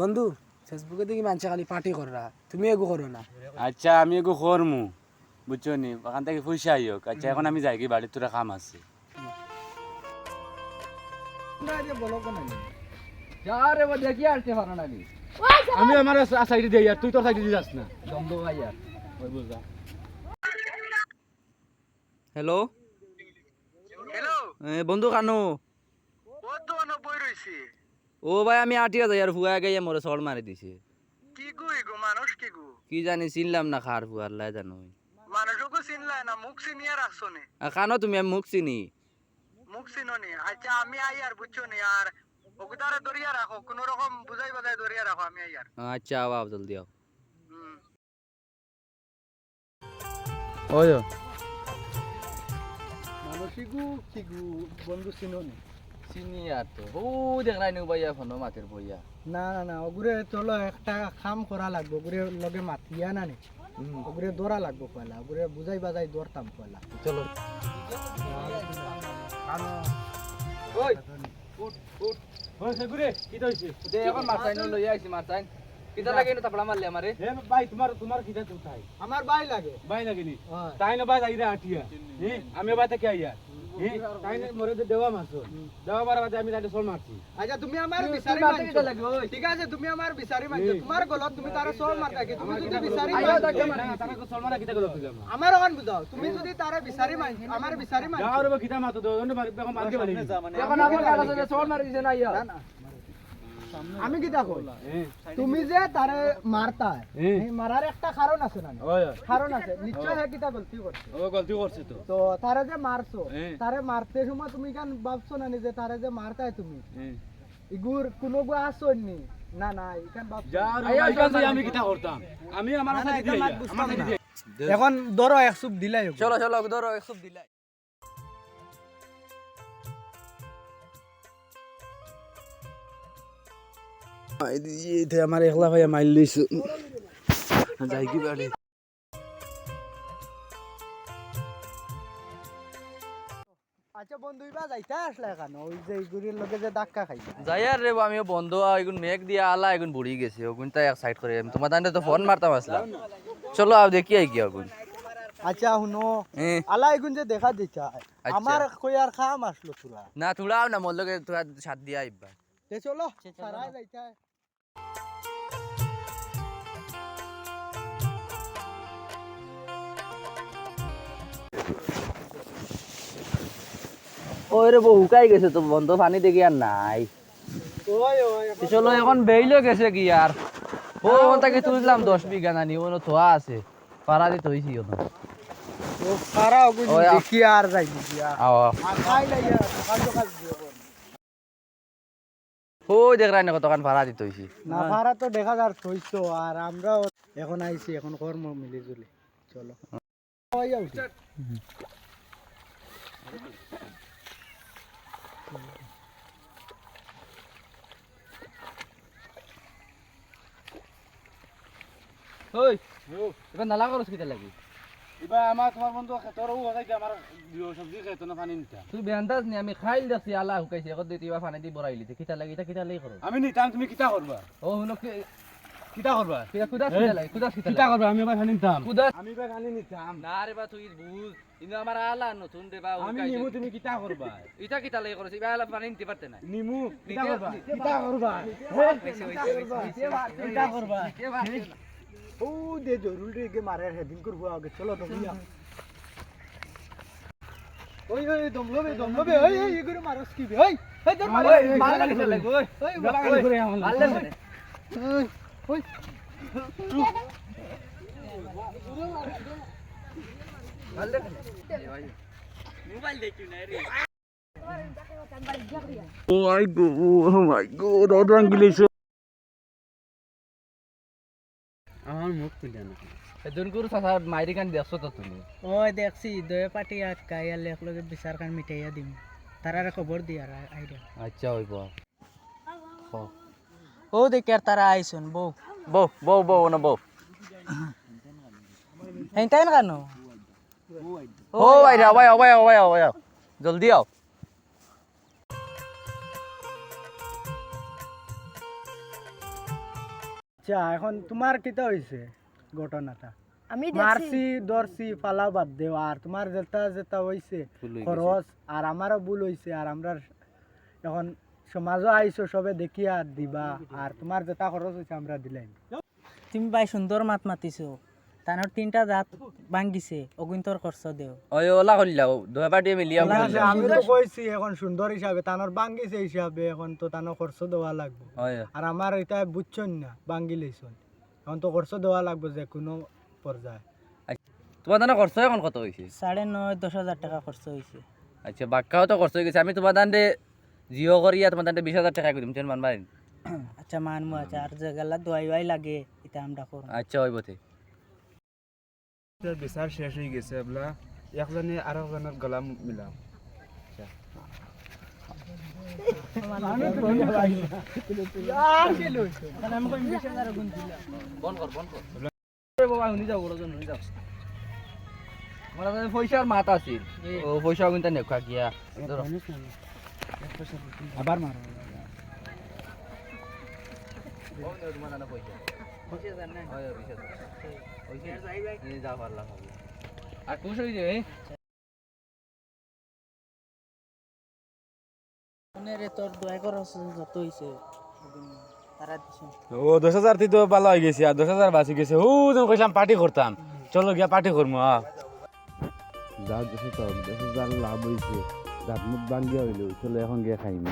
বন্ধু ফেসবুকে দেখি মানুষে খালি পার্টি করা তুমি এগো করো না। আচ্ছা আমি এগো করমু বুঝছ নি? ওখান থেকে পয়সা আইওক। আচ্ছা এখন আমি যাই কি বাড়ির তোরা কাম আছে। আমি আমার সাইডে দিই আর তুই তোর সাইডে দিয়ে যাস না। হ্যালো হ্যালো বন্ধু কানো। বই রইছি? ও ভাই আমি আটিয়া যাই আর ফুয়া গাইয়া মোরে সর মারি দিছে। কি গু এগো মানুষ কি গু? কি জানি চিনলাম না খার ফুয়ার লাই জানো মানুষকে চিনলাই না মুখ চিনিয়ে রাখছো নি? আর তুমি আমি মুখ চিনি। মুখ চিনো নি? আচ্ছা আমি আই আর বুঝছ নি আর ওগুদারে দরিয়া রাখো কোন রকম বুঝাই বাজাই দরিয়া রাখো আমি আই আর। আচ্ছা আও আও জলদি আও। হুম। ওই মানসিকু কিগু বন্ধু চিনোনি চিনি আর তো। ও দেখলাই নি ভাইয়া ফোনো মাতের বইয়া। না না না ওগুরে চলো একটা কাম করা লাগবে ওগুরে লগে মাতিয়া না। নি ওগুরে দৌড়া লাগবে পয়লা ওগুরে বুঝাই বাজাই দৌড়তাম পয়লা চলো। ওই সেগুরে কি দইছে দে এখন মারতাইন লই আইছি মারতাইন কিতা লাগে না তাপলা মারলে আমারে হে ভাই তোমার তোমার কিটা উঠাই আমার ভাই লাগে। ভাই লাগিনি। তাই না ভাই আইরা আটিয়া হে আমি ভাই থেকে আইয়া। হে তাই না মরে তো দেওয়া মাছ দেওয়া বার বাদে আমি তাইলে সল মারছি। আচ্ছা তুমি আমার বিচারি মানছো। ঠিক আছে তুমি আমার বিচারি মানছো। তোমার গলত তুমি তারে সোল মারতা কি তুমি যদি বিচারি মারা আমার? বুঝাও তুমি যদি তারে বিচারি মান আমার বিচারি মান যাও রে কিটা মাতো দো দন্ড মারি বেগম মারতে পারি। এখন আমার মারি দিছে না ইয়া আমি কি দেখো? তুমি যে তারে মারতা মারার একটা কারণ আছে না? কারণ আছে। নিশ্চয় হ্যাঁ কিতা গলতি করছে? ও গলতি করছে তো। তো তারে যে মারছো তারে মারতে সময় তুমি কেন ভাবছ না যে তারে যে মারতাই তুমি? ইগুর কোনো গো আসো নি না না ইখান ভাবছ? আমি কিটা করতাম? আমি আমার এখন ধরো এক সুপ দিলাই চলো চলো ধরো একসব দিলাই। এটা আমার একলা ভাইয়া মাইল লইছো। যাই কি বাড়ি। আচ্ছা বন্ধু ইবা যাইতা আসলে কেন? ওই যে ইগুরির লগে যে ধাক্কা খাই যাই আর রে আমি বন্ধ এগুন মেঘ দিয়া আলা এগুন বুড়ি গেছে ওগুন তাই এক সাইড করে তোমার তান্ডে তো ফোন মারতাম চলো দেখি আই ওগুন আচ্ছা শুনো এ। আলা এগুন যে দেখা দিছা আমার কই আর খাম আসলো তোরা? না না মোর লগে তোরা দিয়া আইবা চলো সারাই যাইতা ওই রে বউ হুকাই গেছে তো বন্ধ পানি দেখি আর নাই। চলো এখন বেইলো গেছে কি আর? ও তাকে তুললাম দশ বিঘা নানি ও থোয়া আছে। পারা দিতে হইছি ও ও সারা ওগুন দেখি আর যাই দিও দেখ রাই না কতখান ভাড়া দিতে হইছি না ভাড়া তো দেখা যার থইছো আর আমরাও এখন আইছি এখন কর্ম মিলি জুলি চলো। ওই। ওই নালা করছ কিতা লাগি? এবার আমার তোমার বন্ধু তোর ও কথা আমার সবজি খেতো না পানি নিতাম তুই বেন্দাস নি আমি খাইল দেখছি আলা হুকাইছে এখন দিতে এবার পানি দি বড়াইলি কিতা লাগি এটা কিতা লাগি করো আমি নিতাম তুমি কিতা করবা ও হুনো কিতা করবা কিতা কুদাস কিতা লাগি কুদাস কিতা কিতা করবা আমি এবার পানি নিতাম। কুদাস আমি এবার পানি নিতাম। না রে বা তুই বুঝ কিন্তু আমার আলা নতুন রে বা আমি নিমু তুমি কিতা করবা ইটা কিতা লাগি করছিস এবার আলা পানি নিতে পারতে না নিমু কিতা নিতে- করবা কিতা করবা কিতা করবা ও দে জরুরি গে মারে হেদিন করব আগে চলো দমিয়া ওই ওই দমলবে দমলবে ওই ওই এগুলো মারস কি বে ওই ওই তোর মারে মার লাগি লাগি ওই ওই গালাগালি করে আমার আল্লাহ মানে ওই ওই ও মাই গো ও মাই গো রড রাঙ্গিলেছো আমার মুখ তুলে না এদিন করে সাসা মাইরি কান দেখছ তো তুমি? ওই দেখছি দয়ে পাটি আটকাই আলে একলগে বিচার কান মিটাইয়া দিম। তারারে খবর দি আর আইডিয়া আচ্ছা হইব। ও দেখ আর তারা আইছন বউ বউ বউ বউ না বউ হেনতাই না কেন? ও ভাই রে ভাই ভাই ভাই ভাই জলদি আও। আচ্ছা এখন তোমার কিতা হয়েছে ঘটনাটা? আমি মারছি দর্ছি পালা বাদ দেও আর তোমার যেটা যেটা হয়েছে হয়ে। খরচ আর আমারও ভুল হয়েছে আর আমরা এখন সমাজও আইসো সবে দেখিয়া দিবা আর তোমার যেটা খরচ হয়েছে আমরা দিলাম তুমি ভাই সুন্দর মাত মাতিছো। তানোর তিনটা দাঁত ভাঙ্গিছে অগুন্তর খরচ দেও। ওই ওলা করলাও দুই পার্টি মিলিয়া আমি তো কইছি এখন সুন্দর হিসাবে তানোর বাঙ্গিছে হিসাবে এখন তো তানোর খরচ দেওয়া লাগবে। আর আমার এটা বুঝছন না বাঙ্গি লইছন এখন তো খরচ দেওয়া লাগবে যে কোনো পর্যায়ে তোমার দানে খরচ এখন কত হয়েছে সাড়ে নয় দশ হাজার টাকা খরচ হয়েছে আচ্ছা বাক্কাও তো খরচ হয়ে গেছে। আমি তোমার দান্ডে জিও করিয়া তোমার দান্ডে বিশ হাজার টাকা করে দিম মান মারিন আচ্ছা মানমু আচ্ছা আর যে গেলা দোয়াই লাগে এটা আমরা করুন আচ্ছা ওই বতে বিচার শেষ হয়ে গেছে বলা। একজনে আর একজনের গলা মিলাম বন কর বন কর। বাবা শুনি যাও বড় শুনি যাও। আমার কাছে পয়সার মাত আছিল ও পয়সা কিন্তু নেখা গিয়া। ধরো। আবার মারো। আর খুশ হয়ে যাবে ও দশ হাজার তো ভালো হয়ে গেছে আর দশ হাজার বাঁচি গেছে। ও যখন কইলাম পার্টি করতাম। চলো গিয়া পার্টি করব আ যা দশ হাজার দশ হাজার লাভ হয়েছে দাঁত মুখ ভাঙ্গিয়া হইল চলো এখন গিয়া খাইনি